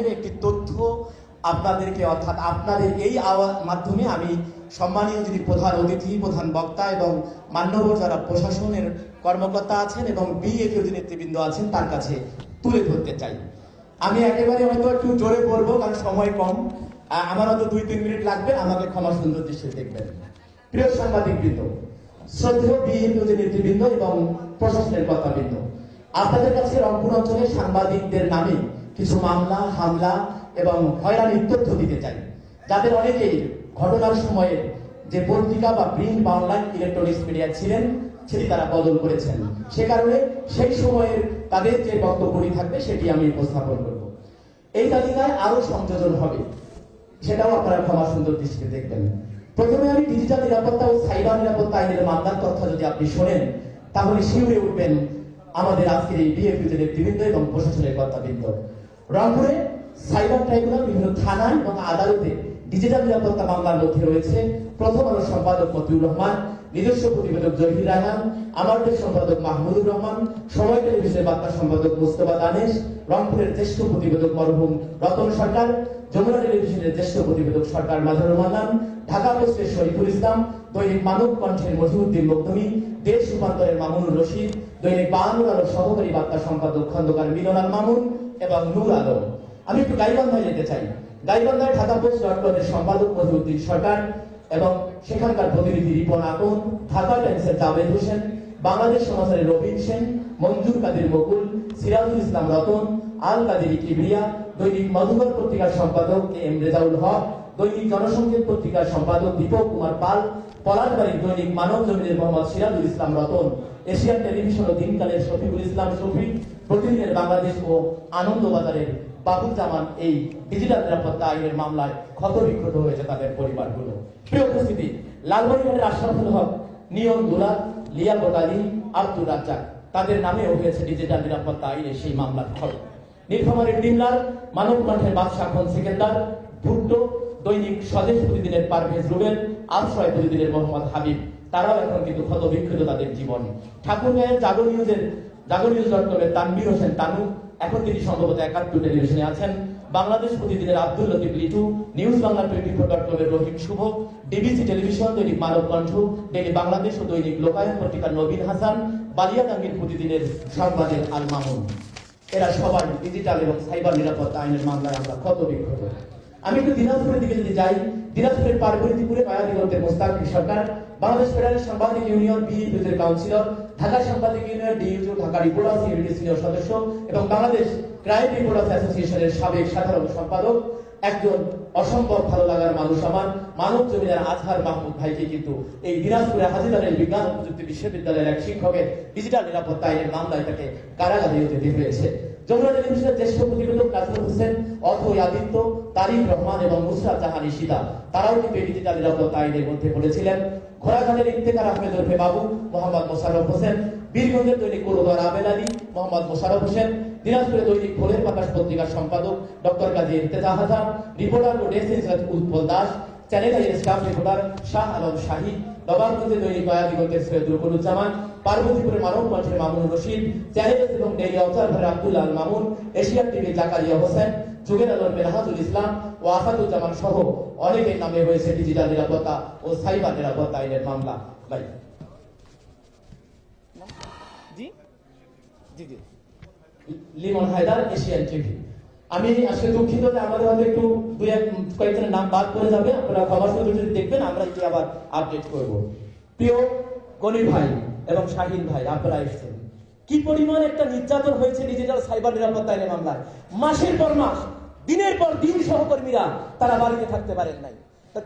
ধরনের একটি তথ্য আপনাদেরকে অর্থাৎ আপনাদের এই মাধ্যমে আমি সম্মানীয় যিনি প্রধান অতিথি, প্রধান বক্তা এবং মান্যবর যারা প্রশাসনের কর্মকর্তা আছেন এবং বিএফিও যিনি নেতৃবৃন্দ আছেন তার কাছে তুলে ধরতে চাই। আমি একেবারে হয়তো একটু জোরে পড়ব কারণ সময় কম। আমার হয়তো দুই, তিন মিনিট লাগবে, আমাকে ক্ষমা সুন্দর দৃশ্যে দেখবেন। প্রিয় সাংবাদিক বৃন্দ শ্রদ্ধেয় বিএনপি যে নেতৃবৃন্দ এবং প্রশাসনের কর্তাবৃন্দ, আপনাদের কাছে রংপুর অঞ্চলের সাংবাদিকদের নামে কিছু মামলা, হামলা এবং হয়রানির তথ্য দিতে চাই, যাদের অনেকেই ঘটনার সময়ে যে পত্রিকা বা প্রিন্ট বা অনলাইন ইলেকট্রনিক্স মিডিয়া ছিলেন, সেটি তারা বদল করেছেন। সে কারণে সেই সময়ের তাদের যে বক্তব্যটি থাকবে, সেটি আমি উপস্থাপন করব। এই তালিকায় আরও সংযোজন হবে, সেটাও আপনারা ক্ষমা সুন্দর দৃষ্টিতে দেখবেন। প্রথমে আমি ডিজিটাল নিরাপত্তা ও সাইবার নিরাপত্তা আইনের মামলার তথ্য যদি আপনি শোনেন, তাহলে শিউরে উঠবেন আমাদের আজকের এই বিএফিউ নেতৃবৃন্দ এবং প্রশাসনের কর্তাবৃন্দ। রংপুরে সাইবার ট্রাইব্যুনাল বিভিন্ন থানা এবং আদালতে ডিজিটাল নিরাপত্তা মামলার মধ্যে রয়েছে প্রথম আলো সম্পাদক মতিউর রহমান, নিজস্ব প্রতিবেদক জহির রায়হান, আমার সম্পাদক মাহমুদুর রহমান, সময় টেলিভিশনের বার্তা সম্পাদক মোস্তফা দানেশ, রংপুরের জ্যেষ্ঠ প্রতিবেদক মরহুম রতন সরকার, যমুনা টেলিভিশনের জ্যেষ্ঠ প্রতিবেদক সরকার মাজারুর মান্নান, ঢাকা পোস্টের শরীফুল ইসলাম, দৈনিক মানব কণ্ঠের মহিউদ্দিন মুক্তমি, দেশ রূপান্তরের মামুনুর রশিদ, দৈনিক বাহানুর আলোর সহকারী বার্তা সম্পাদক খন্দকার মিলন আল মামুন এবং নূর আলম। আমি একটু গাইবান্ধায় যেতে চাই। গাইবান্ধায় ঢাকা পোস্ট ডট কমের সম্পাদক মহিউদ্দিন সরকার এবং সেখানকার প্রতিনিধি রিপন আকন, ঢাকা টাইমসের জাভেদ হোসেন, বাংলাদেশ সমাচারের রবিন সেন, মঞ্জুর কাদের বকুল সিরাজুল ইসলাম রতন, আল কাদের কিবরিয়া, দৈনিক মধুকর পত্রিকার সম্পাদক কে এম রেজাউল হক, দৈনিক জনসংকেত পত্রিকার সম্পাদক দীপক কুমার পাল, পলাশবাড়ির দৈনিক মানব জমিনের মোহাম্মদ সিরাজুল ইসলাম রতন, এশিয়ান টেলিভিশন ও দিনকালের শফিকুল ইসলাম শফি প্রতিদিনের বাংলাদেশ ও আনন্দবাজারের বাবুল জামান এই ডিজিটাল নিরাপত্তা আইনের মামলায় ক্ষত বিক্ষত হয়েছে তাদের পরিবারগুলো। প্রিয় উপস্থিতি লালবাড়িঘাটের আশরাফুল হক, নিয়ম দুলাল, লিয়াকত আলী, আব্দুর রাজ্জাক, তাদের নামেও হয়েছে ডিজিটাল নিরাপত্তা আইনের সেই মামলার ফল নীলফামারীর ডিমলার মানব কণ্ঠের বাদশাহ খন সেকেন্দার, ভুট্টো, দৈনিক স্বদেশ প্রতিদিনের পারভেজ রুবেল, আশ্রয় প্রতিদিনের মোহাম্মদ হাবিব, তারাও এখন কিন্তু ক্ষত বিক্ষত তাদের জীবনে। ঠাকুরগাঁয়ের জাগর নিউজের জাগর নিউজ ডট তানবির হোসেন তানু, এখন তিনি সম্ভবত একাত্তর টেলিভিশনে আছেন। বাংলাদেশ প্রতিদিনের Abdul Latif Litu news Bangla twenty four dot কমের রহিম শুভ ডিবিসি টেলিভিশন, দৈনিক মানব কণ্ঠ ডেলি বাংলাদেশ ও দৈনিক লোকায়ন পত্রিকার নবীন হাসান বালিয়াডাঙ্গির প্রতিদিনের সাংবাদিক আল মামুন। এরা সবাই ডিজিটাল এবং সাইবার নিরাপত্তা আইনের মামলায় আমরা ক্ষত বিক্ষত আমি একটু দিনাজপুরের দিকে যদি যাই, দিনাজপুরের পার্বতীপুরে মায়াদিগন্তের মোস্তাকিম সরকার, বাংলাদেশ ফেডারেল সাংবাদিক ইউনিয়ন বিএনপির কাউন্সিলর, ঢাকা সাংবাদিক union DU Dhaka reporters unity senior সদস্য এবং বাংলাদেশ ক্রাইম রিপোর্টার্স অ্যাসোসিয়েশনের সাবেক সাধারণ সম্পাদক, একজন অসম্ভব ভালো লাগার মানুষ আমার, মানব জমিদার আজহার মাহমুদ ভাইকে কিন্তু এই দিনাজপুরে হাজিদারের বিজ্ঞান প্রযুক্তি বিশ্ববিদ্যালয়ের এক শিক্ষকের ডিজিটাল নিরাপত্তা আইনের মামলায় তাকে কারাগারে যেতে হয়েছে। যমুনা টেলিভিশনের জ্যেষ্ঠ প্রতিবেদক হোসেন আদিত্য রহমান এবং জাহান ইশিতা তারাও কিন্তু এই ডিজিটাল নিরাপত্তা আইনের মধ্যে ঘোড়াঘাটের ইফতেখার আহমেদ ওরফে বাবু, মোহাম্মদ মোশাররফ হোসেন, বীরগঞ্জের দৈনিক আলী, মোহাম্মদ মোশাররফ হোসেন, দিনাজপুরের দৈনিক ভোরের বাতাস পত্রিকার সম্পাদক ডক্টর কাজী ইর্তেজা হাসান, রিপোর্টার ও উৎপল দাস, চ্যানেল আইয়ের স্টাফ রিপোর্টার শাহ আলম শাহী নবাবগঞ্জে দৈনিক নয়াদিগন্তের সৈয়দুল কলুজ্জামান পার্বতীপুরের মানব মঞ্চের মামুন রশিদ চ্যানেল এবং ডেইলি অবজারভারের আব্দুল্লাহ আল মামুন এশিয়ান টিভির জাকারিয়া হোসেন যুগের আলম মেনহাজুল ইসলাম ও আসাদুজ্জামান সহ অনেকের নামে হয়েছে ডিজিটাল নিরাপত্তা ও সাইবার নিরাপত্তা আইনের মামলা। ভাই। জি? জি জি। Limon Haider Asian TV. আমি আসলে দুঃখিত যে আমাদের হয়তো একটু দুই এক কয়েকজনের নাম বাদ করে যাবে। আপনারা খবর শুধু যদি দেখবেন, আমরা এটি আবার আপডেট করব। প্রিয় গনির ভাই এবং শাহিন ভাই, আপনারা এসেছেন। কি পরিমাণ একটা নির্যাতন হয়েছে ডিজিটাল সাইবার নিরাপত্তা আইনের মামলায়? মাসের পর মাস, দিনের পর দিন সহকর্মীরা তারা বাড়িতে থাকতে পারেন নাই।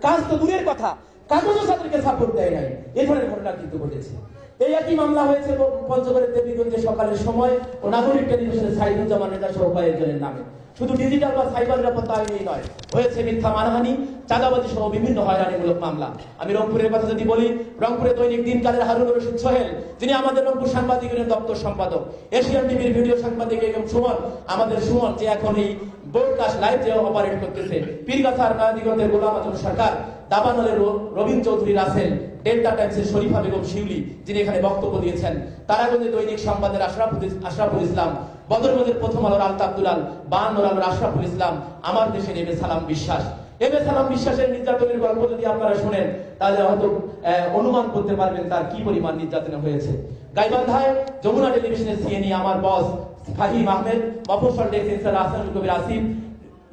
কাজ তো দূরের কথা, কাগজও তাদেরকে সাপোর্ট দেয় নাই। এই ধরনের ঘটনা কিন্তু ঘটেছে। এই একই মামলা হয়েছে পঞ্চগড়ের দেবীগঞ্জে সকালের সময় ও নাগরিক টেলিভিশনের সাইদুজ্জামান নেতা সহ কয়েকজনের নামে। শুধু ডিজিটাল বা সাইবার নিরাপত্তা আইনেই নয়, হয়েছে মিথ্যা মানহানি, চাঁদাবাজি সহ বিভিন্ন হয়রানিমূলক মামলা। আমি রংপুরের কথা যদি বলি, রংপুরে দৈনিক দিনকালের হারুন রশিদ সোহেল, যিনি আমাদের রংপুর সাংবাদিক দপ্তর সম্পাদক। এশিয়ান টিভির ভিডিও সাংবাদিক এবং সুমন, আমাদের সুমন যে এখন এই ব্রডকাস্ট লাইভ যে অপারেট করতেছে। পীরগাছার নয়াদিগন্তের গোলাম আজম সরকার, দাবানলের র- রবীন চৌধুরী রাসেল, ডেল্টা টাইমসের শরীফা বেগম শিউলি, যিনি এখানে বক্তব্য দিয়েছেন। তারাগঞ্জে দৈনিক সংবাদের আশরাফুল আশরাফুল ইসলাম, বদরগঞ্জের প্রথম আলোর আলতাফ দুলাল বায়ান্নর আলোর আশরাফুল ইসলাম, আমার দেশের এম সালাম বিশ্বাস। এম সালাম বিশ্বাসের নির্যাতনের গল্প যদি আপনারা শুনেন, তাহলে হয়তো অনুমান করতে পারবেন তার কি পরিমাণ নির্যাতন হয়েছে। গাইবান্ধায় যমুনা টেলিভিশনের সিএনই আমার boss Fahim Ahmed মফসল desk incharge Ahsanul Kabir Asif,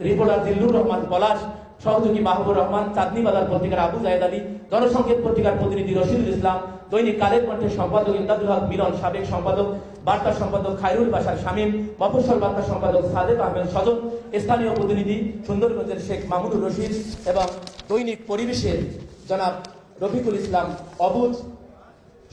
reporter Zillur Rahman Palash, সহযোগী মাহবুব রহমান, চাঁদনি বাজার পত্রিকার আবু জাহেদ আলী, জনসংকেত পত্রিকার প্রতিনিধি রশিদুল ইসলাম, দৈনিক কালের কণ্ঠের সম্পাদক ইমদাদুল হক, মিলন সাবেক সম্পাদক, বার্তা সম্পাদক খায়রুল বাসার শামীম মফসল বার্তা সম্পাদক সাদেক আহমেদ সজন স্থানীয় প্রতিনিধি সুন্দরগঞ্জের শেখ মাহমুদুর রশিদ এবং দৈনিক পরিবেশের জনাব রফিকুল ইসলাম অবুজ।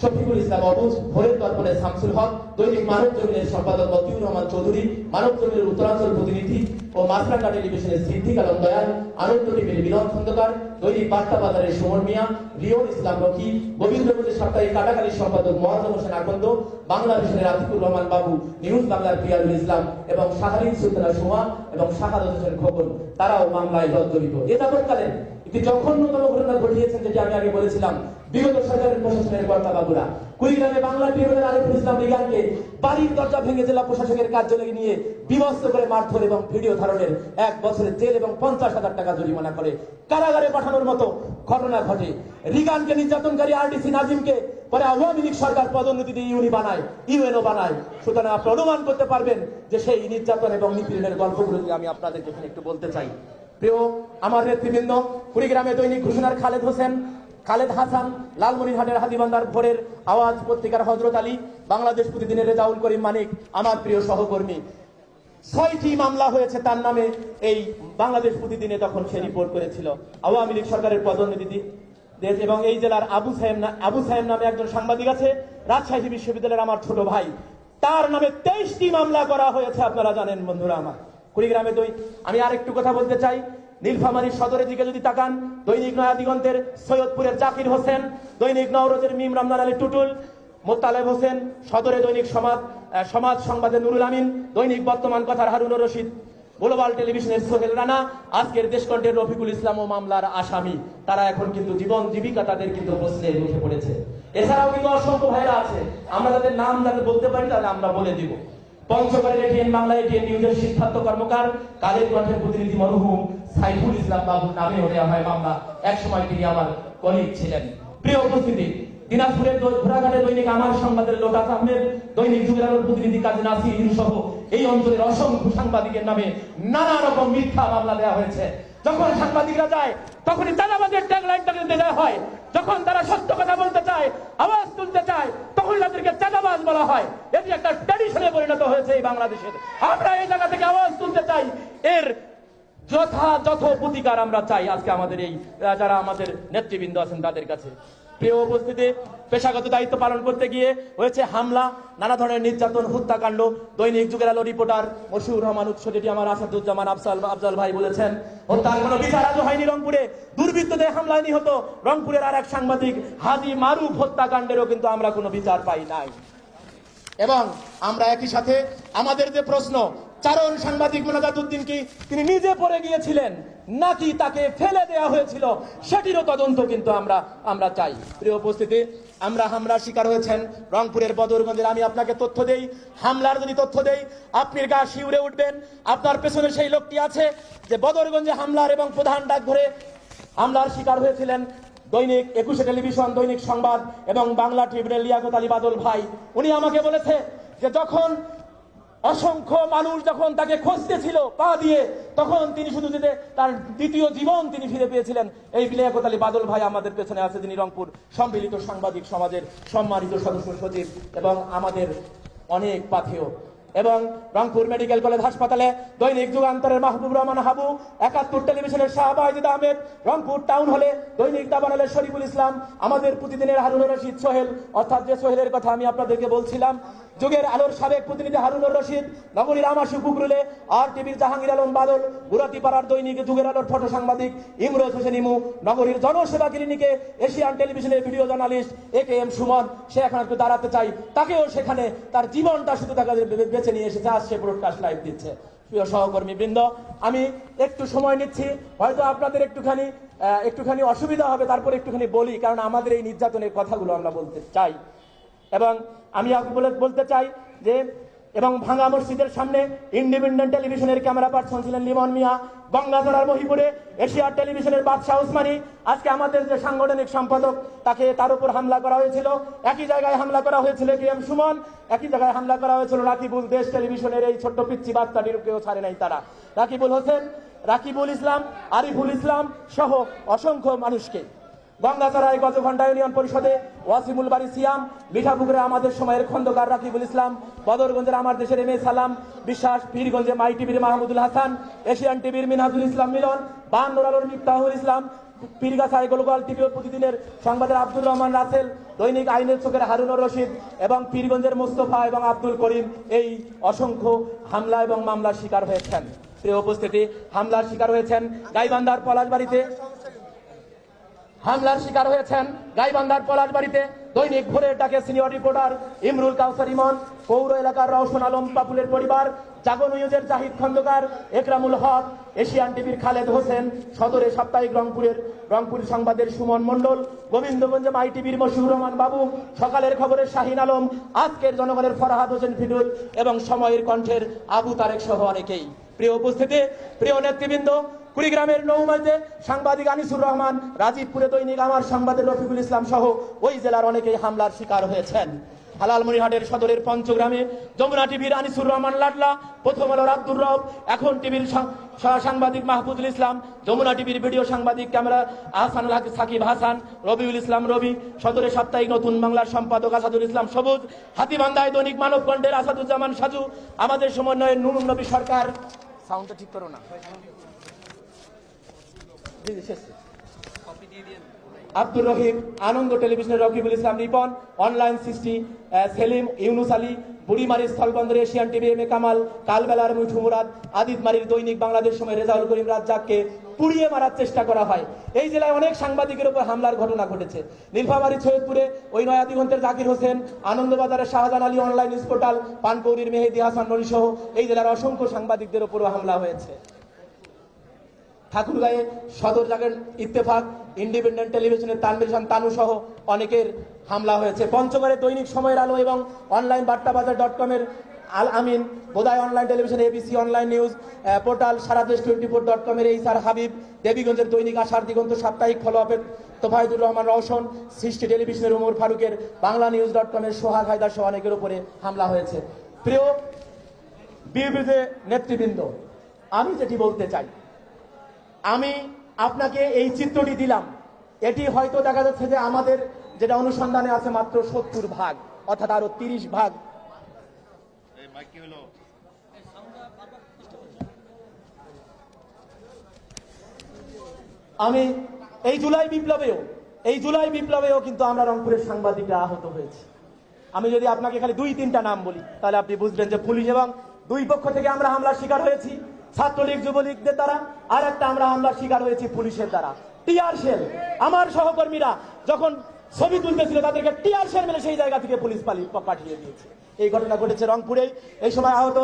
শফিকুল ইসলাম অবুজ, ভোরের দর্পণের শামসুল হক, দৈনিক মানব জমিনের সম্পাদক মতিউর রহমান চৌধুরী, মানব জমিনের উত্তরাঞ্চল প্রতিনিধি ও মাছরাঙ্গা টেলিভিশনের সিদ্দিক আলম দয়াল, আনন্দ টিভির মিলন খন্দকার, দৈনিক বার্তা বাজারের সুমন মিয়া রিয়ন ইসলাম রকি গোবিন্দগঞ্জের সাপ্তাহিক কাটাকালির সম্পাদক মহাজন হোসেন আকন্দ, বাংলাদেশের আতিকুর রহমান বাবু, নিউজ বাংলার পিয়ারুল ইসলাম এবং শাহরিন সুলতানা সুমা এবং শাহাদত হোসেন খোকন, তারাও মামলায় জড়িত এ যাবৎকালে একটি জঘন্যতম ঘটনা ঘটিয়েছেন, যেটি আমি আগে বলেছিলাম, বিগত সরকারের প্রশাসনের কর্তা বাবুরা কুড়িগ্রামে বাংলা ট্রিবিউনাল আরিফুল ইসলাম রিগানকে বাড়ির দরজা ভেঙে জেলা প্রশাসকের কার্যালয়ে নিয়ে বিভস্ত করে মারধর এবং ভিডিও ধারণের এক বছরের জেল এবং পঞ্চাশ হাজার টাকা জরিমানা করে কারাগারে পাঠানোর মতো ঘটনা ঘটে। রিগানকে নির্যাতনকারী আরডিসি নাজিমকে পরে আওয়ামী লীগ সরকার পদোন্নতি দিয়ে ইউনি বানায়, ইউএনও বানায়। সুতরাং আপনি অনুমান করতে পারবেন যে সেই নির্যাতন এবং নিপীড়নের গল্পগুলো আমি আপনাদেরকে এখানে একটু বলতে চাই। প্রিয় আমার নেতৃবৃন্দ, কুড়িগ্রামে দৈনিক ঘোষণার খালেদ হোসেন, খালেদ হাসান, লালমনিরহাটের হাতিবান্দার ভোরের আওয়াজ পত্রিকার হজরত আলী, বাংলাদেশ প্রতিদিনের রেজাউল করিম মানিক, আমার প্রিয় সহকর্মী। ছয়টি মামলা হয়েছে তার নামে, এই বাংলাদেশ প্রতিদিনে তখন সে রিপোর্ট করেছিল। আওয়ামী লীগ সরকারের দেশ এবং এই জেলার আবু সাহেব আবু সাহেব নামে একজন সাংবাদিক আছে, রাজশাহী বিশ্ববিদ্যালয়ের আমার ছোট ভাই। তার নামে তেইশটি মামলা করা হয়েছে, আপনারা জানেন বন্ধুরা আমার। কুড়িগ্রামে দই আমি আরেকটু কথা বলতে চাই। নীলফামারীর সদরের দিকে যদি তাকান, দৈনিক নয়া দিগন্তের সৈয়দপুরের জাকির হোসেন, দৈনিক নওরোজের মিম রমজান আলী টুটুল মোত্তালেব হোসেন সদরে দৈনিক সমাজ সমাজ সংবাদের নুরুল আমিন, দৈনিক বর্তমান কথার হারুনুর রশিদ, গ্লোবাল টেলিভিশনের সোহেল রানা, আজকের দেশকণ্ঠের রফিকুল ইসলাম ও মামলার আসামি। তারা এখন কিন্তু জীবন জীবিকা তাদের কিন্তু প্রশ্নের মুখে পড়েছে। এছাড়াও কিন্তু অসংখ্য ভাইরা আছে। আমরা তাদের নাম যাতে বলতে পারি তাহলে আমরা বলে দিব। পঞ্চগড়ের এটিএন বাংলা এটিএন নিউজের সিদ্ধার্থ কর্মকার, কালের কণ্ঠের প্রতিনিধি মরহুম সাইফুল ইসলাম বাবুর নামেও দেওয়া হয় মামলা। একসময় তিনি আমার কলিগ ছিলেন। প্রিয় উপস্থিতি, দিনাজপুরের ঘোড়াঘাটের দৈনিক আমার সংবাদের লোটাস আহমেদ, দৈনিক যুগের প্রতিনিধি কাজী নাসির সহ এই অঞ্চলের অসংখ্য সাংবাদিকের নামে নানা রকম মিথ্যা মামলা দেওয়া হয়েছে। যখন সাংবাদিকরা যায়, তখনই চাঁদাবাজের ট্যাগলাইন তাদের দেওয়া হয় যখন তারা সত্য কথা বলতে চায়, আওয়াজ তুলতে চায়, তখন তাদেরকে চাঁদাবাজ বলা হয়। এটি একটা ট্র্যাডিশনে পরিণত হয়েছে এই বাংলাদেশের। আমরা এই জায়গা থেকে আওয়াজ তুলতে চাই। এর যথাযথ প্রতিকার আমরা চাই আজকে আমাদের এই, যারা আমাদের নেতৃবৃন্দ আছেন তাদের কাছে। প্রিয় উপস্থিতি, পেশাগত দায়িত্ব পালন করতে গিয়ে হয়েছে হামলা, নানা ধরনের নির্যাতন, হত্যাকাণ্ড। দৈনিক যুগের আলো রিপোর্টার মশিউর রহমান উৎস যেটি আমার আসাদুজ্জামান আফসাল আফজাল ভাই বলেছেন। হত্যার কোনো বিচার আজও হয়নি রংপুরে। দুর্বৃত্তদের হামলায় নিহত রংপুরের আর এক সাংবাদিক হাজি মারুফ হত্যাকাণ্ডেরও কিন্তু আমরা কোনো বিচার পাই নাই। এবং আমরা একই সাথে আমাদের যে প্রশ্ন চারণ সাংবাদিক মোনাজাত উদ্দিন কি তিনি নিজে পড়ে গিয়েছিলেন নাকি তাকে ফেলে দেওয়া হয়েছিল? সেটিরও তদন্ত কিন্তু আমরা আমরা চাই। প্রিয় উপস্থিতি, আমরা হামলার শিকার হয়েছেন রংপুরের বদরগঞ্জের। আমি আপনাকে তথ্য দেই, হামলার যদি তথ্য দেই আপনি গা শিউরে উঠবেন। আপনার পেছনে সেই লোকটি আছে যে বদরগঞ্জে হামলার এবং প্রধান ডাক ধরে হামলার শিকার হয়েছিলেন। দৈনিক একুশে টেলিভিশন, দৈনিক সংবাদ এবং বাংলা ট্রিবিউনের লিয়াকত আলী বাদল ভাই, উনি আমাকে বলেছে যে যখন অসংখ্য মানুষ যখন তাকে খুঁজতেছিল, পা দিয়ে, তখন তিনি শুধু যে তার দ্বিতীয় জীবন তিনি ফিরে পেয়েছিলেন। এই লিয়াকত আলী বাদল ভাই আমাদের পেছনে আছে তিনি রংপুর সম্মিলিত সাংবাদিক সমাজের সম্মানিত সদস্য, সচিব এবং আমাদের অনেক পাথেয়। এবং রংপুর মেডিকেল কলেজ হাসপাতালে দৈনিক যুগান্তরের মাহবুব রহমান হাবু, একাত্তর টেলিভিশনের শাহবাজিদ আহমেদ, রংপুর টাউন হলে দৈনিক দাবানালের শরীফুল ইসলাম, আমাদের প্রতিদিনের হারুনুর রশিদ সোহেল। অর্থাৎ যে সোহেলের কথা আমি আপনাদেরকে বলছিলাম যুগের আলোর সাবেক প্রতিনিধি হারুনুর রশিদ নগরীর আমাশু কুকরুলে আর টিভির জাহাঙ্গীর আলম বাদল, গুরাতিপাড়ার দৈনিক যুগের আলোর ফটো সাংবাদিক ইমরোজ হোসেন ইমু, নগরীর জনসেবা ক্লিনিকে এশিয়ান টেলিভিশনের video journalist A K M Sumon. সে এখন একটু দাঁড়াতে চাই। তাকেও সেখানে তার জীবনটা শুধু তাকে বেছে নিয়ে এসেছে। আজ সে ব্রডকাস্ট লাইভ দিচ্ছে। প্রিয় সহকর্মী বৃন্দ আমি একটু সময় নিচ্ছি। হয়তো আপনাদের একটুখানি একটুখানি অসুবিধা হবে, তারপর একটুখানি বলি, কারণ আমাদের এই নির্যাতনের কথাগুলো আমরা বলতে চাই। এবং আমি বলতে চাই যে, এবং ভাঙা মসজিদের সামনে ইন্ডিপেন্ডেন্ট টেলিভিশনের ক্যামেরা পার্সন ছিলেন লিমন মিয়া গঙ্গাধরার মহিপুরে এশিয়ার টেলিভিশনের বাদশাহ ওসমানী আজকে আমাদের যে সাংগঠনিক সম্পাদক, তাকে তার উপর হামলা করা হয়েছিল। একই জায়গায় হামলা করা হয়েছিল কে এম সুমন, একই জায়গায় হামলা করা হয়েছিল রাকিবুল দেশ টেলিভিশনের এই ছোট্ট পিচ্ছি বাচ্চাটির কেউ ছাড়ে নাই তারা। রাকিবুল হোসেন, রাকিবুল ইসলাম, আরিফুল ইসলাম সহ অসংখ্য মানুষকে। গঙ্গাচড়ায় গত ঘণ্টা ইউনিয়ন পরিষদে ওয়াসিমুল বাড়ি সিয়াম, মিঠাপুকুরে আমাদের সময়ের খন্দকার রাকিবুল ইসলাম, বদরগঞ্জের আমার দেশের এম এ সালাম, বিশ্বাস পীরগঞ্জে মাই টিভির মাহমুদুল হাসান, এশিয়ান টিভির মিনহাজুল ইসলাম মিলন বান্নর আলোর মিফতাহুল ইসলাম পীরগাছায় গোলগোয়াল টিভি প্রতিদিনের সংবাদের আব্দুর রহমান রাসেল, দৈনিক আইনের চোখের হারুনুর রশিদ এবং পীরগঞ্জের মোস্তফা এবং আব্দুল করিম এই অসংখ্য হামলা এবং মামলার শিকার হয়েছেন। প্রিয় উপস্থিতি, হামলার শিকার হয়েছেন গাইবান্ধার পলাশবাড়িতে হামলার শিকার হয়েছেন গাইবান্ধার পলাশবাড়িতে দৈনিক ভোরের ডাকে সিনিয়র রিপোর্টার ইমরুল কাউসার ইমন। পৌর এলাকার রওশন আলম পাপুলের পরিবার, জাগো নিউজের জাহিদ খন্দকার, একরামুল হক, এশিয়ান টিভির খালেদ হোসেন, সদরে সাপ্তাহিক রংপুরের রংপুর সংবাদের সুমন মণ্ডল, গোবিন্দগঞ্জে মাই টিভির মশিউর রহমান বাবু, সকালের খবরের শাহিন আলম, আজকের জনগণের ফরহাদ হোসেন ফিরুল এবং সময়ের কণ্ঠের আবু তারেক সহ অনেকেই। প্রিয় উপস্থিতি, প্রিয় নেতৃবৃন্দ কুড়িগ্রামের নৌমাঝে সাংবাদিক আনিসুর রহমান, রাজীবপুরে দৈনিক আমার সাংবাদিক রফিকুল ইসলাম সহ ওই জেলার অনেকেই হামলার শিকার হয়েছেন হালালমনিরহাটের সদরের পঞ্চগ্রামে যমুনা টিভির আনিসুর রহমান লাডলা প্রথম আলোর আব্দুর রব, এখন টিভির সাংবাদিক মাহফুজুল ইসলাম, যমুনা টিভির ভিডিও সাংবাদিক ক্যামেরা আহসানুল হক, সাকিব হাসান, রবিউল ইসলাম রবি সদরে সাপ্তাহিক নতুন বাংলার সম্পাদক আসাদুল ইসলাম সবুজ, হাতিবান্ধায় দৈনিক মানব কণ্ঠের আসাদুজ্জামান সাজু, আমাদের সমন্বয়ে নুরুন নবী সরকার সাউন্ডটা ঠিক করো না। আব্দুর রহিম, আনন্দ টেলিভিশনের রকিবুল ইসলাম রিপন অনলাইন সৃষ্টি Selim, Yunus Ali Burimari স্থলবন্দরে Asian TV, M A Kamal, কালবেলার মুঠু Murad আদিতমারির দৈনিক বাংলাদেশ সময় রেজাউল করিম রাজ্জাককে পুড়িয়ে মারার চেষ্টা করা হয়। এই জেলায় অনেক সাংবাদিকের উপর হামলার ঘটনা ঘটেছে। নীলফামারী, সৈয়দপুরে ওই নয়া দিগন্তের Zakir Hossain আনন্দবাজারের Shahjahan Ali online news portal পানকৌরির Mehedi Hasan Nori সহ এই জেলার অসংখ্য সাংবাদিকদের উপরও হামলা হয়েছে। ঠাকুরগাঁয়ে সদর জাগের ইত্তেফাক ইন্ডিপেন্ডেন্ট টেলিভিশনের তানবির তানু সহ অনেকের হামলা হয়েছে। পঞ্চগড়ে দৈনিক সময়ের আলো এবং অনলাইন বার্তা বাজার ডট কমের আল আমিন বোধায় online television ABC online news portal সারা দেশ টোয়েন্টি ফোর ডট কমের এই স্যার হাবিব, দেবীগঞ্জের দৈনিক আশার দিগন্ত সাপ্তাহিক ফলো আপের তোফায়দুর রহমান রওশন, সৃষ্টি টেলিভিশনের উমর ফারুকের বাংলা নিউজ ডট কমের সোহাগ হায়দার সহ অনেকের উপরে হামলা হয়েছে। প্রিয় বিবৃতি নেতৃবৃন্দ, আমি যেটি বলতে চাই আমি আপনাকে এই চিত্রটি দিলাম। এটি হয়তো দেখা যাচ্ছে যে আমাদের যেটা অনুসন্ধানে আছে মাত্র সত্তর ভাগ অর্থাৎ আরও তিরিশ ভাগ। আমি এই জুলাই বিপ্লবেও এই জুলাই বিপ্লবেও কিন্তু আমরা রংপুরের সাংবাদিকরা আহত হয়েছি। আমি যদি আপনাকে খালি দুই তিনটা নাম বলি তাহলে আপনি বুঝবেন যে পুলিশ এবং দুই পক্ষ থেকে আমরা হামলার শিকার হয়েছি। ছাত্রলীগ, যুবলীগদের দ্বারা। আর একটা আমরা হামলার শিকার হয়েছি পুলিশের দ্বারা। Tear shell. আমার সহকর্মীরা যখন ছবি তুলতেছিল, তাদেরকে টিয়ার সেল মেলে সেই জায়গা থেকে পুলিশ পাঠিয়ে দিয়েছে। এই ঘটনা ঘটেছে রংপুরে। এই সময় আহত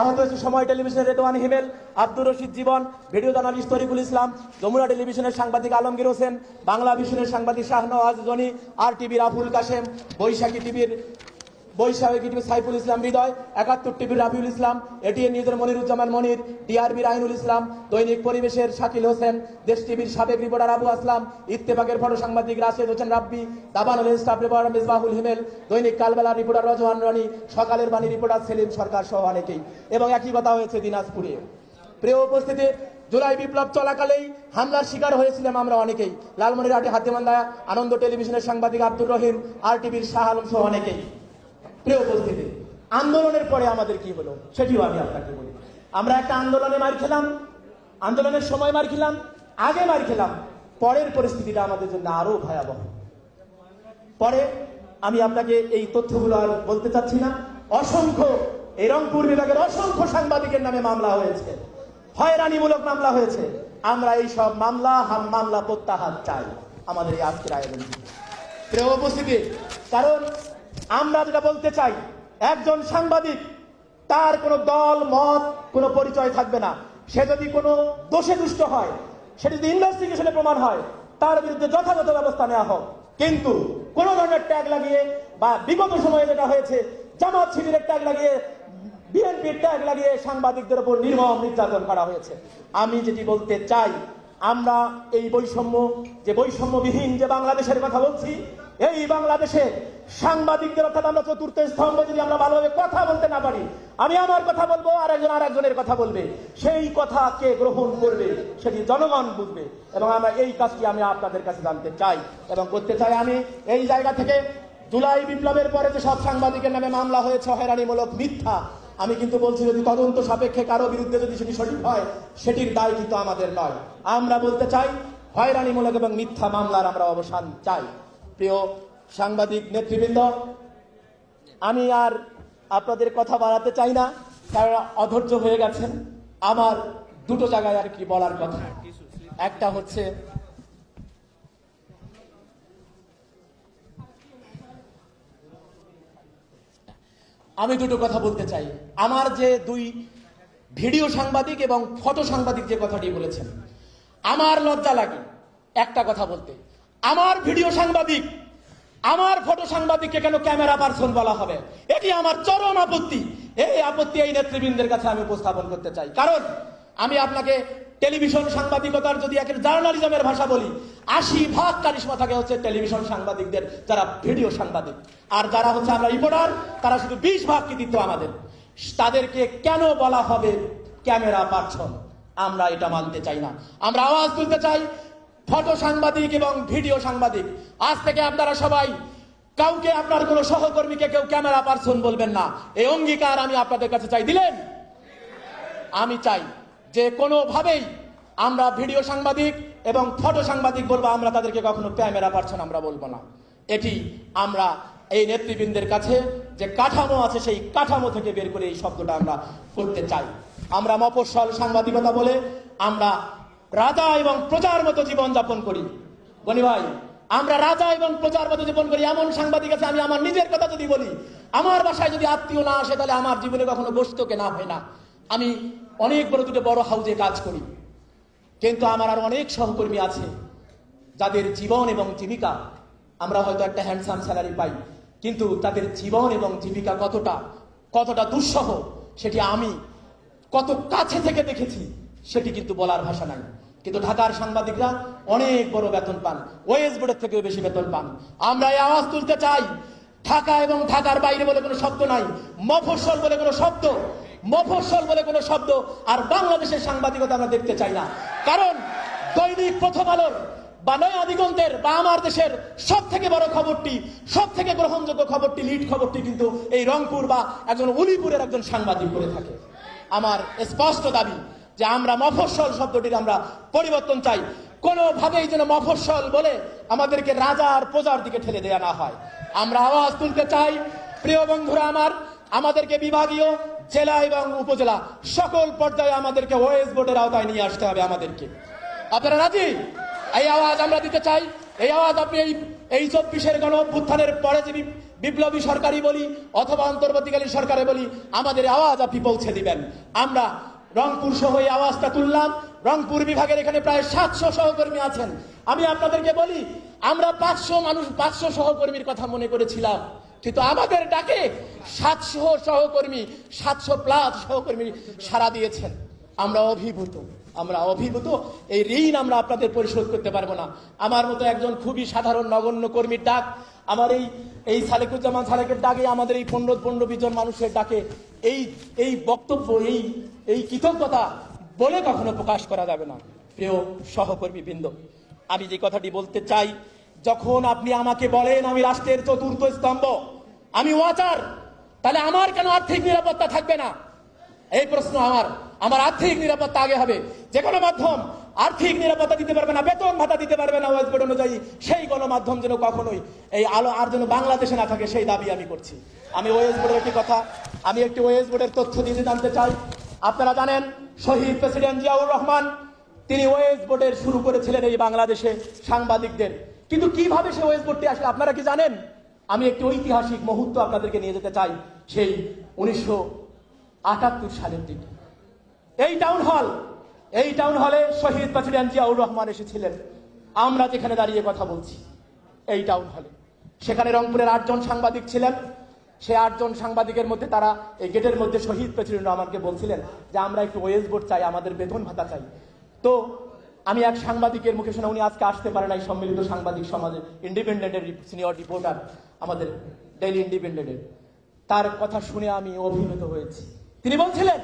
আহত হয়েছে সময় টেলিভিশনের রেদওয়ান হিমেল, আব্দুর রশিদ জীবন, ভিডিও জার্নালিস্ট তরিকুল ইসলাম, যমুনা টেলিভিশনের সাংবাদিক আলমগীর হোসেন, বাংলা ভিশনের সাংবাদিক শাহনওয়াজ, জনি, আর টিভির আবুল কাশেম, বৈশাখী টিভির বৈশাখী টিভি সাইফুল ইসলাম, হৃদয়? একাত্তর টিভির রাবিউল ইসলাম, এটিএন নিউজের মনিরুজ্জামান মনির ডিআরবির আইনুল ইসলাম, দৈনিক পরিবেশের শাকিল হোসেন, দেশ টিভির সাবেক রিপোর্টার আবু আসলাম, ইত্তেফাকের ফটো সাংবাদিক রাশেদ হোসেন রাব্বি, দাবানুল স্টাফ রিপোর্টার মিসবাহুল হিমেল, দৈনিক কালবেলা রিপোর্টার রজওয়ান রানী, সকালের বাণী রিপোর্টার সেলিম সরকার সহ অনেকেই। এবং একই কথা হয়েছে দিনাজপুরে। প্রিয় উপস্থিতি, জুলাই বিপ্লব চলাকালেই হামলার শিকার হয়েছিলাম আমরা অনেকেই। লালমনিরহাটে হাতিমান্দা আনন্দ টেলিভিশনের সাংবাদিক আব্দুর রহিম, আর টিভির শাহ আলম সহ অনেকেই। প্রিয় উপস্থিতি, আন্দোলনের পরে আমাদের কি হলো? সেটিও আমি আপনাকে বলি। আমরা একটা আন্দোলনে মার খেলাম, আন্দোলনের সময় মার খেলাম, আগে মার খেলাম, পরের পরিস্থিতিটা আমাদের জন্য আরও ভয়াবহ। পরে আমি আপনাকে এই তথ্যগুলো আর বলতে চাচ্ছি না। অসংখ্য এই রংপুর বিভাগের অসংখ্য সাংবাদিকের নামে মামলা হয়েছে। হয়রানিমূলক মামলা হয়েছে। আমরা এই সব মামলা, হাম মামলা প্রত্যাহার চাই। আমাদের এই আজকের আয়োজন। প্রিয় উপস্থিতি, কারণ আমরা যেটা বলতে চাই, একজন সাংবাদিক, তার কোনো দল, মত, কোনো পরিচয় থাকবে না। সে যদি কোনো দোষে দুষ্ট হয় সেটি যদি ইনভেস্টিগেশনে প্রমাণ হয়, তার বিরুদ্ধে যথাযথ ব্যবস্থা নেওয়া হোক। কিন্তু কোন ধরনের ট্যাগ লাগিয়ে বা বিগত সময়ে যেটা হয়েছে, জামাত শিবিরের ট্যাগ লাগিয়ে, বিএনপির ট্যাগ লাগিয়ে সাংবাদিকদের উপর নির্মম নির্যাতন করা হয়েছে। আমি যেটি বলতে চাই আমরা এই বৈষম্য, যে বৈষম্যবিহীন যে বাংলাদেশের কথা বলছি, এই বাংলাদেশে সাংবাদিকদের অর্থাৎ আমরা চতুর্থ স্তম্ভ যদি আমরা ভালোভাবে কথা বলতে না পারি, আমি আমার কথা বলব আর একজন আর একজনের কথা বলবে। সেই কথা কে গ্রহণ করবে, সেটি জনগণ বুঝবে। এবং আমরা এই কাজটি আমি আপনাদের কাছে জানতে চাই এবং করতে চাই আমি। এই জায়গা থেকে জুলাই বিপ্লবের পরে যে সব সাংবাদিকের নামে মামলা হয়েছে, হয়রানিমূলক মিথ্যা আমি কিন্তু বলছি যদি তদন্ত সাপেক্ষে কারও বিরুদ্ধে যদি সেটি সঠিক হয়, সেটির দায় কিন্তু আমাদের নয়। আমরা বলতে চাই, হয়রানিমূলক এবং মিথ্যা মামলার আমরা অবসান চাই। প্রিয় সাংবাদিক নেতৃবৃন্দ, আমি আর আপনাদের কথা বাড়াতে চাই না কারণ অধৈর্য হয়ে গেছেন। আমার দুটো জায়গায় আর কি বলার কথা। একটা হচ্ছে আমি দুটো কথা বলতে চাই। আমার যে দুই ভিডিও সাংবাদিক এবং ফটো সাংবাদিক যে কথাটি বলেছেন, আমার লজ্জা লাগে একটা কথা বলতে। আমার ভিডিও সাংবাদিক, আমার ফটো সাংবাদিককে কেন ক্যামেরা পার্সন বলা হবে? এটি আমার চরম আপত্তি। এই আপত্তি এই নেতৃবৃন্দের কাছে আমি উপস্থাপন করতে চাই। কারণ আমি আপনাকে টেলিভিশন সাংবাদিকতার যদি একের জার্নালিজমের ভাষা বলি, আশি ভাগ কারিশমা থাকে হচ্ছে টেলিভিশন সাংবাদিকদের, যারা ভিডিও সাংবাদিক। আর যারা হচ্ছে আমরা রিপোর্টার, তারা শুধু বিশ ভাগ কৃতিত্ব আমাদের। তাদেরকে কেন বলা হবে ক্যামেরা পার্সন? আমরা এটা মানতে চাই না। আমরা আওয়াজ তুলতে চাই ফটো সাংবাদিক এবং ভিডিও সাংবাদিক। আজ থেকে আপনারা সবাই কাউকে আপনার কোনো সহকর্মীকে কেউ ক্যামেরা পার্সন বলবেন না। এই অঙ্গীকার আমি আপনাদের কাছে চাই। দিলেন? আমি চাই। যে কোনোভাবেই আমরা ভিডিও সাংবাদিক এবং ফটো সাংবাদিক বলব, আমরা তাদেরকে কখনো ক্যামেরা পার্সন আমরা বলব না। এটি আমরা এই নেতৃবৃন্দের কাছে যে কাঠামো আছে, সেই কাঠামো থেকে বের করে এই শব্দটা আমরা করতে চাই। আমরা মফস্বল সাংবাদিকতা বলে আমরা রাজা এবং প্রজার মতো জীবন যাপন করি। বনি ভাই, আমরা রাজা এবং প্রজার মতো জীবন করি, এমন সাংবাদিক আছে, আমি আমার নিজের কথা যদি বলি, আমার বাসায় যদি আত্মীয় না আসে, তাহলে আমার জীবনে কখনো গোস্ত কেনা হয় না। আমি অনেক বড় দুটো বড় হাউজে কাজ করি। কিন্তু আমার আর অনেক সহকর্মী আছে, যাদের জীবন এবং জীবিকা আমরা হয়তো একটা হ্যান্ডসাম স্যালারি পাই, কিন্তু তাদের জীবন এবং জীবিকা কতটা কতটা দুঃসহ, সেটি আমি কত কাছে থেকে দেখেছি, সেটি কিন্তু বলার ভাষা নাই। কিন্তু ঢাকার সাংবাদিকরা অনেক বড় বেতন পান, ওয়েস বোর্ডের থেকেও বেশি বেতন পান। আমরা এই আওয়াজ তুলতে চাই, ঢাকা এবং ঢাকার বাইরে বলে কোনো শব্দ নাই, মফস্বল বলে কোনো শব্দ মফস্বল বলে কোনো শব্দ আর বাংলাদেশের সাংবাদিকতা আমরা দেখতে চাই না। কারণ দৈনিক প্রথম আলোর বা নয়া দিগন্তের বা আমার দেশের সব থেকে বড় খবরটি সব থেকে গ্রহণযোগ্য খবরটি লিড খবরটি কিন্তু এই রংপুর বা একজন উলিপুরের একজন সাংবাদিক করে থাকে। আমার স্পষ্ট দাবি যে আমরা মফস্বল শব্দটির আমরা পরিবর্তন চাই। কোনোভাবেই যেন মফস্বল বলে আমাদেরকে রাজা আর প্রজার দিকে ঠেলে দেওয়া না হয়। আমরা আওয়াজ তুলতে চাই। প্রিয় বন্ধুরা আমার, আমাদেরকে বিভাগীয় জেলা এবং উপজেলা, সকল পর্যায়ে আমাদেরকে ওয়েস বোর্ডের আওতায় নিয়ে আসতে হবে আমাদেরকে। আপনারা রাজি? এই আওয়াজ আমরা দিতে চাই। এই আওয়াজ আপনি এই এই চব্বিশের গণ অভ্যুত্থানের পরে যে বিপ্লবী সরকারই বলি, অথবা অন্তর্বর্তীকালীন সরকারে বলি, আমাদের আওয়াজ আপনি পৌঁছে দিবেন। আমরা রংপুর সহ এই আওয়াজটা তুললাম। রংপুর বিভাগের এখানে প্রায় সাতশো সহকর্মী আছেন। আমি আপনাদেরকে বলি, আমরা পাঁচশো মানুষ, পাঁচশো সহকর্মীর কথা মনে করেছিলাম। কিন্তু আমাদের ডাকে সাতশো সহকর্মী, সাতশো প্লাস সহকর্মী সারা দিয়েছেন। আমরা অভিভূত আমরা অভিভূত। এই ঋণ আমরা আপনাদের পরিশোধ করতে পারব না। আমার মতো একজন খুবই সাধারণ নগণ্য কর্মীর ডাক, আমার এই এই সালেকুজ্জামান সালেকের ডাকে আমাদের এই পনেরো পনেরো বিশ জন মানুষের ডাকে এই এই বক্তব্য, এই এই কৃতজ্ঞতা বলে কখনো প্রকাশ করা যাবে না। প্রিয় সহকর্মী বৃন্দ আমি যে কথাটি বলতে চাই যখন আপনি আমাকে বলেন আমি রাষ্ট্রের চতুর্থ স্তম্ভ, আমি ওয়াচার তাহলে আমার কেন আর্থিক নিরাপত্তা থাকবে না? এই প্রশ্ন আমার। আমার আর্থিক নিরাপত্তা আগে হবে। যে কোনো মাধ্যম আর্থিক নিরাপত্তা দিতে পারবে না, বেতন ভাতা দিতে পারবে না ওয়েস্ট বোর্ড অনুযায়ী, সেই গণমাধ্যম যেন কখনোই এই আলো আর যেন বাংলাদেশে না থাকে, সেই দাবি আমি করছি। আমি ওয়েস্ট বোর্ডের একটি কথা, আমি একটি ওয়েস্ট বোর্ডের তথ্য দিয়ে জানতে চাই। আপনারা জানেন, শহীদ প্রেসিডেন্ট জিয়াউর রহমান, তিনি ওয়েস্ট বোর্ডের শুরু করেছিলেন এই বাংলাদেশে সাংবাদিকদের। কিন্তু কীভাবে সে ওয়েস্ট বোর্ডটি আসলে, আপনারা কি জানেন? আমি একটি ঐতিহাসিক মুহূর্ত আপনাদেরকে নিয়ে যেতে চাই, সেই উনিশশো আটাত্তর সালের দিকে। এই টাউন হল এই টাউন হলে শহীদ প্রেসিডেন্ট জিয়াউর রহমান এসেছিলেন। আমরা যেখানে দাঁড়িয়ে কথা বলছি, এই টাউন হলে সেখানে রংপুরের আটজন সাংবাদিক ছিলেন। সেই আটজন সাংবাদিকের মধ্যে তারা এই গেটের মধ্যে শহীদ প্রেসিডেন্ট রহমানকে বলছিলেন যে, আমরা একটু ওয়েস বোর্ড চাই, আমাদের বেতন ভাতা চাই। তো আমি এক সাংবাদিকের মুখে শুনে উনি আজকে আসতে পারেন এই সম্মিলিত সাংবাদিক সমাজের ইন্ডিপেন্ডেন্টের সিনিয়র রিপোর্টার আমাদের ডেইলি ইন্ডিপেন্ডেন্টের তার কথা শুনে আমি অভিভূত হয়েছি। তিনি বলছিলেন,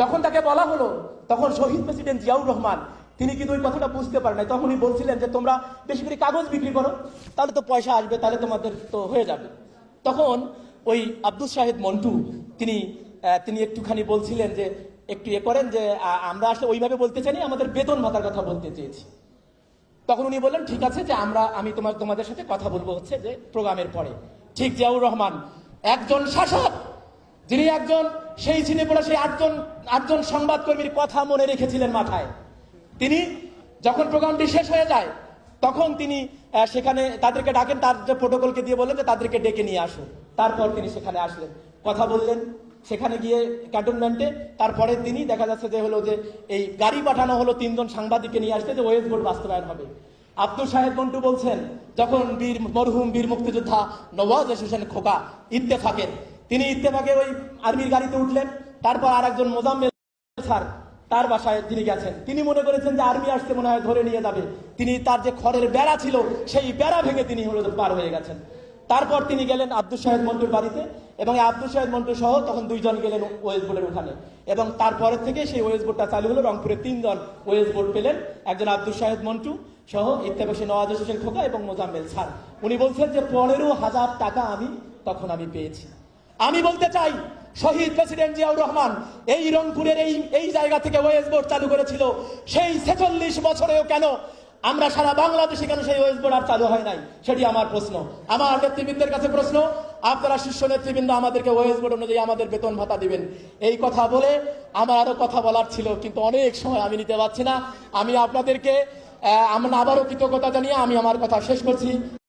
যখন তাকে বলা হলো, তখন শহীদ প্রেসিডেন্ট জিয়াউর রহমান, তিনি কিন্তু ওই কথাটা বুঝতে পারেন তখন উনি বলছিলেন যে, তোমরা বেশি করে কাগজ বিক্রি করো, তাহলে তো পয়সা আসবে, তাহলে তোমাদের তো হয়ে যাবে। তখন ওই আব্দুল শাহেদ মন্টু, তিনি তিনি একটুখানি বলছিলেন যে একটু এ করেন যে আমরা আসলে ওইভাবে বলতে চাইনি, আমাদের বেতন ভাতার কথা বলতে চেয়েছি। তখন উনি বললেন, ঠিক আছে যে আমরা, আমি তোমার, তোমাদের সাথে কথা বলব হচ্ছে যে প্রোগ্রামের পরে। ঠিক জিয়াউর রহমান, একজন শাসক, যিনি একজন, সেই চিনে পড়া সেই আটজন আটজন সংবাদকর্মীর কথা মনে রেখেছিলেন মাথায়। তিনি যখন প্রোগ্রামটি শেষ হয়ে যায়, তখন তিনি সেখানে তাদেরকে ডাকেন, তার যে প্রোটোকলকে দিয়ে বললেন যে তাদেরকে ডেকে নিয়ে আসুন। তারপর তিনি সেখানে আসলেন। কথা বললেন সেখানে গিয়ে ক্যান্টনমেন্টে, তারপরের দিনই দেখা যাচ্ছে যে হলো যে এই গাড়ি পাঠানো হলো তিনজন সাংবাদিককে নিয়ে আসতে যে ওয়েস বোর্ড বাস্তবায়ন হবে। আব্দুল সাহেব মন্টু বলছেন, যখন বীর, মরহুম বীর মুক্তিযোদ্ধা নওয়াজ হোসেন খোকা ইত্তেফাকের, তিনি ইত্তেফাকে ওই আর্মির গাড়িতে উঠলেন, তারপর আর একজন মোজাম্মেল স্যার তার বাসায় তিনি গেছেন। তিনি মনে করেছেন যে আর্মি আসতে মনে হয় ধরে নিয়ে যাবে। তিনি তার যে খড়ের বেড়া ছিল, সেই বেড়া ভেঙে তিনি হলো পার হয়ে গেছেন। তারপর তিনি গেলেন আব্দুল সাহেব মন্টুর বাড়িতে। এবং আব্দুল শাহেদ মন্টু সহ তখন দুইজন গেলেন ওয়েস বোর্ডের ওখানে। এবং তারপরের থেকে সেই ওয়েস বোর্ডটা চালু হলো রংপুরে তিনজন ওয়েস বোর্ড পেলেন। একজন আব্দুল শাহেদ মন্টু সহ ইত্তেফাসী নওয়াজ হোসেন খোকা এবং মোজাম্মেল স্যার উনি বলছেন যে, পনেরো হাজার টাকা আমি তখন আমি পেয়েছি। আমি বলতে চাই, শহীদ প্রেসিডেন্ট জিয়াউর রহমান এই রংপুরের এই এই জায়গা থেকে ওয়েস বোর্ড চালু করেছিল। সেই ছেচল্লিশ বছরেও কেন আমরা সারা বাংলাদেশে কেন সেই ওয়েস বোর্ড আর চালু হয় নাই? সেটি আমার প্রশ্ন। আমার নেতৃবৃন্দের কাছে প্রশ্ন আপনারা শীর্ষ নেতৃবৃন্দ আমাদেরকে ওয়েজ বোর্ড অনুযায়ী আমাদের বেতন ভাতা দিবেন। এই কথা বলে আমার আরও কথা বলার ছিল, কিন্তু অনেক সময় আমি নিতে পারছি না। আমি আপনাদেরকে আমরা আবারও কৃতজ্ঞতা জানিয়ে আমি আমার কথা শেষ করছি।